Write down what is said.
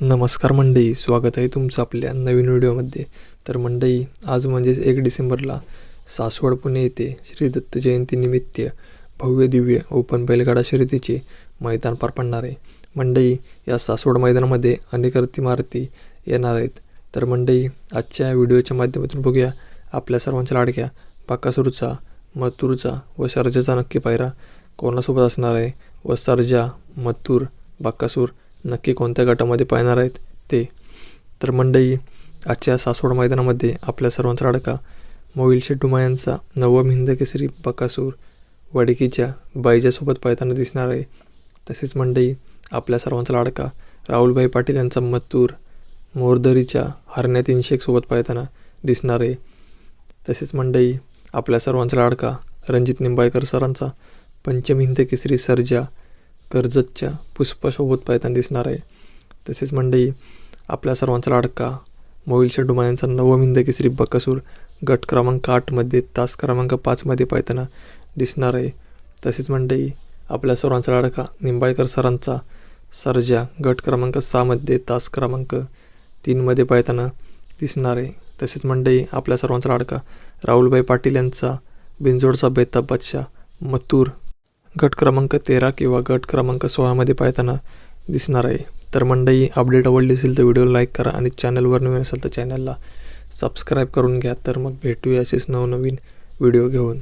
नमस्कार मंडई स्वागत आहे तुमचं आपल्या नवीन व्हिडिओमध्ये. तर मंडई आज म्हणजेच एक डिसेंबरला सासवड पुणे येथे श्री दत्त जयंतीनिमित्त भव्य दिव्य ओपन बैलगाडा शर्यतीचे मैदान पार पडणार आहे. मंडई या सासवड मैदानामध्ये अनेक इमारती येणार आहेत. तर मंडई आजच्या व्हिडिओच्या माध्यमातून बघूया आपल्या सर्वांच्या लाडक्या बाकासूरचा मथुरचा व सर्जाचा नक्की पायरा कोणासोबत असणार आहे व सर्जा मथूर बाकासूर नक्की कोणत्या गटामध्ये पाहणार आहेत ते. तर मंडई आजच्या सासवड मैदानामध्ये आपल्या सर्वांचा लाडका मोविल शेट्टुमा यांचा नवम हिंद केसरी बकासूर वडकीच्या बाईजासोबत पाहताना दिसणार आहे. तसेच मंडई आपल्या सर्वांचा लाडका राहुलभाई पाटील यांचा मत्तूर मोरदरीच्या हरण्या तीनशेकसोबत पाहताना दिसणार आहे. तसेच मंडई आपल्या सर्वांचा लाडका रणजित निंबाळकर सरांचा पंचम हिंद केसरी सर्जा कर्जतच्या पुष्पासोबत पाहताना दिसणार आहे. तसेच मंडई आपल्या सर्वांचा लाडका मोविल शेडुमा यांचा नवम केसरी बकासूर गट क्रमांक आठमध्ये तास क्रमांक पाचमध्ये पाहताना दिसणार आहे. तसेच मंडई आपल्या सर्वांचा लाडका निंबाळकर सरांचा सर्जा गट क्रमांक सहामध्ये तास क्रमांक तीनमध्ये पाहताना दिसणार आहे. तसेच मंडई आपल्या सर्वांचा लाडका राहुलभाई पाटील यांचा बिंजोडचा बेताब बादशाह मथूर गट क्रमांक तेरा किंवा गट क्रमांक सोळामध्ये पाहताना दिसणार आहे. तर मंडई अपडेट आवडली असेल तर व्हिडिओ लाईक करा आणि चॅनलवर नवीन असेल तर चॅनलला सबस्क्राईब करून घ्या. तर मग भेटूया असेच नवनवीन व्हिडिओ घेऊन.